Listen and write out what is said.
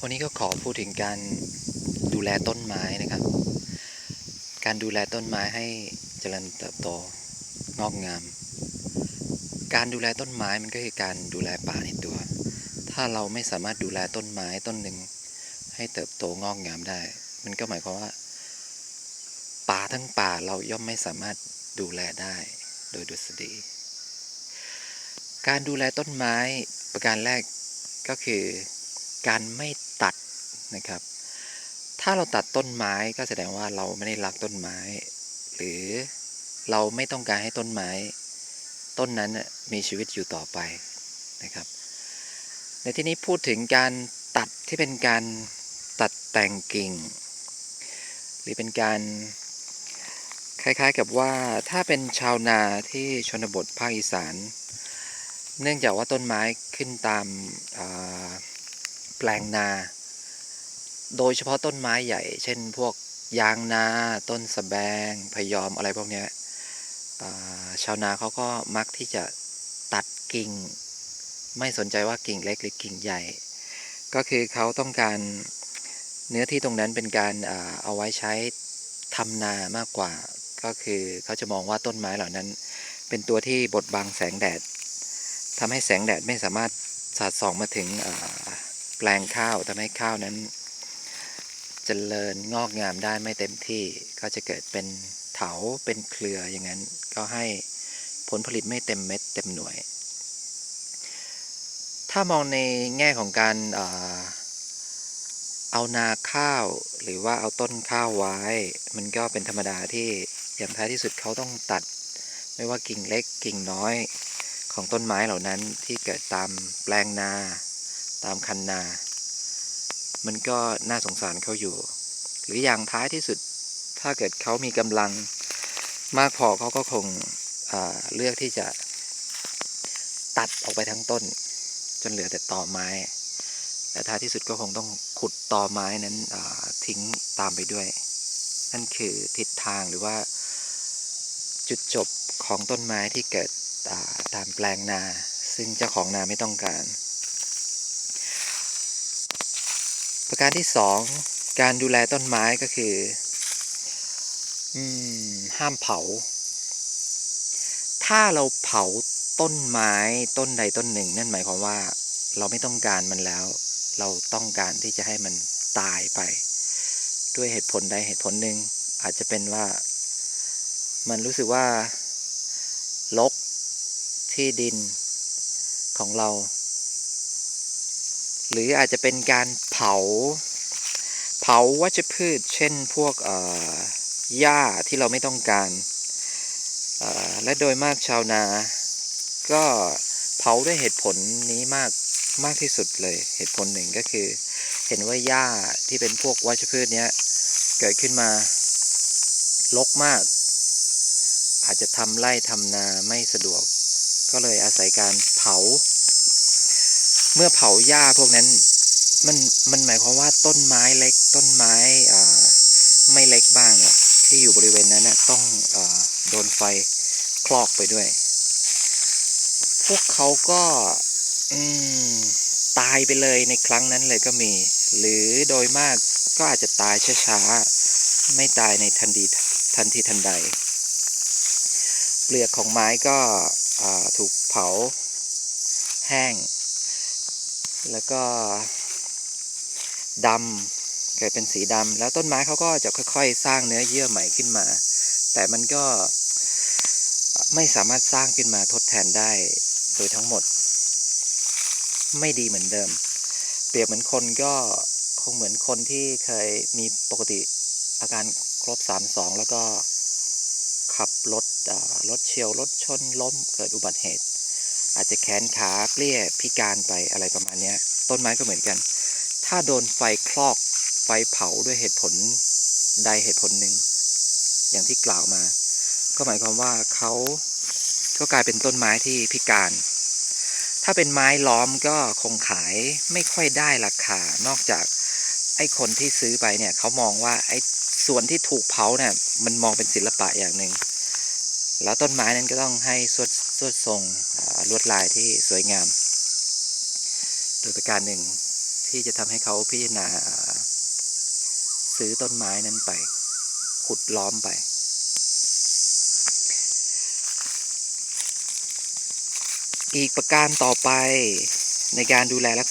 วันนี้ก็ขอพูดถึงการดูแลต้นไม้นะครับ การดูแลต้นไม้ให้เจริญเติบโตงอกงาม การดูแลต้นไม้มันก็คือการดูแลป่าในตัว ถ้าเราไม่สามารถดูแลต้นไม้ต้นหนึ่งให้เติบโตงอกงามได้ มันก็หมายความว่า ป่าทั้งป่าเราย่อมไม่สามารถดูแลได้โดยดุษฎี การดูแลต้นไม้ประการแรกก็คือการไม่ตัดนะครับ ถ้าเราตัดต้นไม้ก็แสดงว่าเราไม่ได้รักต้นไม้ หรือเราไม่ต้องการให้ต้นไม้ ต้นนั้นมีชีวิตอยู่ต่อไปนะครับ ในที่นี้พูดถึงการตัดที่เป็นการตัดแต่งกิ่ง หรือเป็นการคล้ายๆกับว่าถ้าเป็นชาวนาที่ชนบทภาคอีสาน เนื่องจากว่าต้นไม้ขึ้นตามแปลงนา โดยเฉพาะต้นไม้ใหญ่ เช่นพวกยางนา ต้นสะแบง พยอมอะไรพวกนี้ชาวนาเขาก็มักที่จะตัดกิ่ง ไม่สนใจว่ากิ่งเล็กหรือกิ่งใหญ่ ก็คือเขาต้องการเนื้อที่ตรงนั้นเป็นการเอาไว้ใช้ทำนามากกว่า ก็คือเขาจะมองว่าต้นไม้เหล่านั้น เป็นตัวที่บดบังแสงแดด ทำให้แสงแดดไม่สามารถสาดส่องมาถึงแปลงข้าวทำให้ข้าวนั้นเจริญงอกงามได้ไม่เต็มที่ก็จะเกิดเป็นเถาเป็นเครืออย่างนั้นก็ให้ผลผลิตไม่เต็มเม็ดเต็มหน่วย ถ้ามองในแง่ของการเอานาข้าวหรือว่าเอาต้นข้าวไว้ มันก็เป็นธรรมดาที่อย่างท้ายที่สุดเขาต้องตัด ไม่ว่ากิ่งเล็กกิ่งน้อย ของต้นไม้เหล่านั้นที่เกิดตามแปลงนา ตามคันนา มันก็น่าสงสารเขาอยู่ หรืออย่างท้ายที่สุดถ้าเกิดเขามีกำลังมากพอเขาก็คงเลือกที่จะตัดออกไปทั้งต้น จนเหลือแต่ตอไม้ และท้ายที่สุดก็คงต้องขุดตอไม้นั้นทิ้งตามไปด้วย นั่นคือทิศทางหรือว่าจุดจบของต้นไม้ที่เกิด ตามแปลงนา ซึ่งเจ้าของนาไม่ต้องการ ประการที่สองการดูแลต้นไม้ก็คืออห้ามเผา ถ้าเราเผาต้นไม้ต้นใดต้นหนึ่ง นั่นหมายความว่าเราไม่ต้องการมันแล้ว เราต้องการที่จะให้มันตายไป ด้วยเหตุผลใดเหตุผลหนึ่งอาจจะเป็นว่า มันรู้สึกว่าลก ที่ดินของเรา หรืออาจจะเป็นการเผา เผาวัชพืช เช่นพวกหญ้าที่เราไม่ต้องการ และโดยมากชาวนา ก็เผาด้วยเหตุผลนี้มากมากที่สุดเลย เหตุผลหนึ่งก็คือ เห็นว่าหญ้าที่เป็นพวกวัชพืชเนี้ยเกิดขึ้นมาลกมาก อาจจะทำไร่ทำนาไม่สะดวก ก็เลยอาศัยการเผา เมื่อเผาหญ้าพวกนั้นมันมันหมายความว่าต้นไม้เล็กต้นไม้อ่าไม่เล็กบ้างเนี่ยที่อยู่บริเวณนั้นน่ะต้องอาโดนไฟคลอกไปด้วย พวกเขาก็อืมตายไปเลยในครั้งนั้นเลยก็มี หรือโดยมากก็อาจจะตายช้าๆ ไม่ตายในทันทีทันทีทันใด เปลือกของไม้ก็ ถูกเผาแห้ง แล้วก็ดำเกิดเป็นสีดำแล้วต้นไม้เขาก็จะค่อยๆ สร้างเนื้อเยื่อใหม่ขึ้นมา แต่มันก็ไม่สามารถสร้างขึ้นมาทดแทนได้โดยทั้งหมด ไม่ดีเหมือนเดิม เปรียบเหมือนคนก็คงเหมือนคนที่เคยมีปกติอาการครบสามสองแล้วก็ ขับรถรถเฉียวรถชนล้มเกิดอุบัติเหตุ อาจจะแขนขาเปรี้ยพิการไปอะไรประมาณนี้ต้นไม้ก็เหมือนกัน ถ้าโดนไฟคลอกไฟเผาด้วยเหตุผลใดเหตุผลหนึ่ง อย่างที่กล่าวมา ก็หมายความว่าเขาก็กลายเป็นต้นไม้ที่พิการ ถ้าเป็นไม้ล้อมก็คงขายไม่ค่อยได้ราคานอกจากไอ้คนที่ซื้อไปเนี่ยเขามองว่าไอ้ ส่วนที่ถูกเผาเนี่ยมันมองเป็นศิลปะอย่างหนึ่งแล้วต้นไม้นั้นก็ต้องให้สวดสวดทรงลวดลายที่สวยงาม โดยประการหนึ่งที่จะทำให้เขาพิจารณาซื้อต้นไม้นั้นไป ขุดล้อมไป อีกประการต่อไปในการดูแลรัก